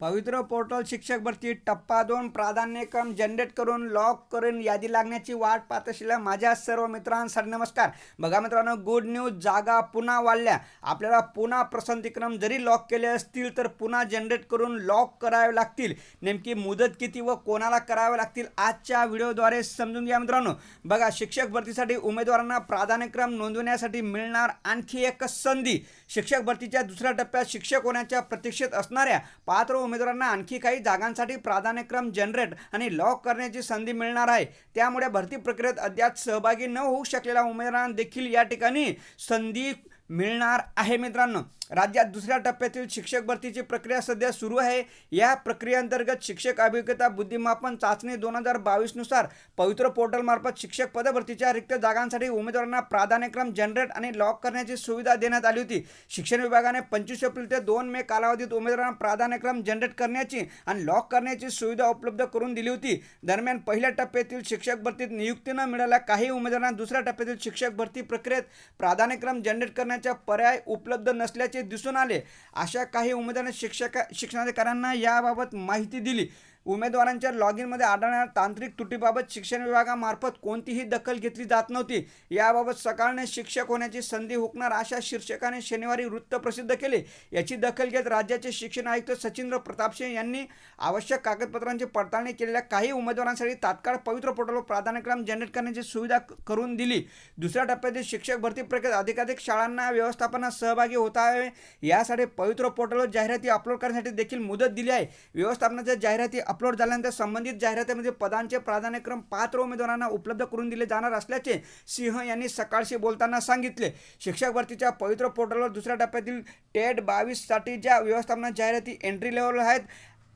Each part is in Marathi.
पवित्र पोर्टल शिक्षक भरती टप्पा दोन प्राधान्यक्रम जनरेट करून लॉक करून यादी लागण्याची वाट पाहत असलेल्या माझ्या सर्व मित्रांसाठी नमस्कार. बघा मित्रांनो गुड न्यूज जागा पुन्हा वाढल्या. आपल्याला पुन्हा प्रसंतीक्रम जरी लॉक केले असतील तर पुन्हा जनरेट करून लॉक करावे लागतील. नेमकी मुदत किती व कोणाला करावे लागतील आजच्या व्हिडिओद्वारे समजून घ्या मित्रांनो. बघा शिक्षक भरतीसाठी उमेदवारांना प्राधान्यक्रम नोंदवण्यासाठी मिळणार आणखी एक संधी. शिक्षक भरतीच्या दुसऱ्या टप्प्यात शिक्षक होण्याच्या प्रतीक्षेत असणाऱ्या पात्र उमेदवारांना आणखी काही जागांसाठी प्राधान्यक्रम जनरेट आणि लॉक करण्याची संधी मिळणार आहे. त्यामुळे भरती प्रक्रियेत अद्याप सहभागी न होऊ शकलेल्या उमेदवारांना देखील या ठिकाणी संधी मिळणार आहे मित्रांनो. राज्यात दुसऱ्या टप्प्यातील शिक्षक भरतीची प्रक्रिया सध्या सुरू आहे. या प्रक्रियेअंतर्गत शिक्षक अभिज्ञता बुद्धिमापन चाचणी दोन हजार बावीसनुसार पवित्र पोर्टलमार्फत शिक्षक पदभरतीच्या रिक्त जागांसाठी उमेदवारांना प्राधान्यक्रम जनरेट आणि लॉक करण्याची सुविधा देण्यात आली होती. शिक्षण विभागाने पंचवीस एप्रिल ते दोन मे कालावधीत उमेदवारांना प्राधान्यक्रम जनरेट करण्याची आणि लॉक करण्याची सुविधा उपलब्ध करून दिली होती. दरम्यान पहिल्या टप्प्यातील शिक्षक भरतीत नियुक्ती न मिळाल्या काही उमेदवारांना दुसऱ्या टप्प्यातील शिक्षक भरती प्रक्रियेत प्राधान्यक्रम जनरेट करण्याचा पर्याय उपलब्ध नसल्याचे दिसून आले. अशा काही उमेदवारांनी शिक्षका शिक्षणाधिकाऱ्यांना याबाबत माहिती दिली. उमेदवारांच्या लॉग इनमध्ये आढळणाऱ्या तांत्रिक त्रुटीबाबत शिक्षण विभागामार्फत कोणतीही दखल घेतली जात नव्हती. याबाबत सकाळने शिक्षक होण्याची संधी हुकणार अशा शीर्षकाने शनिवारी वृत्त प्रसिद्ध केले. याची दखल घेत राज्याचे शिक्षण आयुक्त सचिंद्र प्रताप सिंह यांनी आवश्यक कागदपत्रांची पडताळणी केलेल्या काही उमेदवारांसाठी तात्काळ पवित्र पोर्टलवर प्राधान्यक्रम जनरेट करण्याची सुविधा करून दिली. दुसऱ्या टप्प्यातील शिक्षक भरती प्रक्रियेत अधिकाधिक शाळांना व्यवस्थापनात सहभागी होता यावे. यासाठी पवित्र पोर्टलवर जाहिराती अपलोड करण्यासाठी देखील मुदत दिली आहे. व्यवस्थापनाच्या जाहिराती अपलोड झाल्यानंतर संबंधित जाहिरातीमध्ये पदांचे प्राधान्यक्रम पात्र उमेदवारांना उपलब्ध करून दिले जाणार असल्याचे सिंह यांनी सकाळशी बोलताना सांगितले. शिक्षक भरतीच्या पवित्र पोर्टलवर दुसऱ्या टप्प्यातील टेट बावीससाठी ज्या व्यवस्थापना जाहिराती एंट्री लेवल आहेत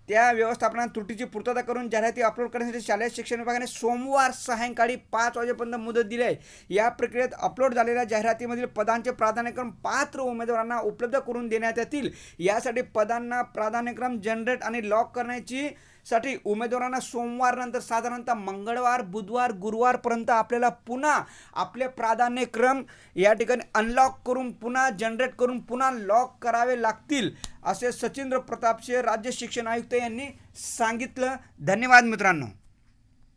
त्या व्यवस्थापनात त्रुटीची पूर्तता करून जाहिराती अपलोड करण्यासाठी शालेय शिक्षण विभागाने सोमवार सायंकाळी पाच वाजेपर्यंत मुदत दिली आहे. या प्रक्रियेत अपलोड झालेल्या जाहिरातीमधील पदांचे प्राधान्यक्रम पात्र उमेदवारांना उपलब्ध करून देण्यात येतील. यासाठी पदांना प्राधान्यक्रम जनरेट आणि लॉक करण्याची साठी उमेदवारांना सोमवारनंतर साधारणतः मंगळवार बुधवार गुरुवारपर्यंत आपल्याला पुन्हा आपले प्राधान्यक्रम या ठिकाणी अनलॉक करून पुन्हा जनरेट करून पुन्हा लॉक करावे लागतील असे सचिंद्र प्रतापसिंह राज्य शिक्षण आयुक्त यांनी सांगितलं. धन्यवाद मित्रांनो.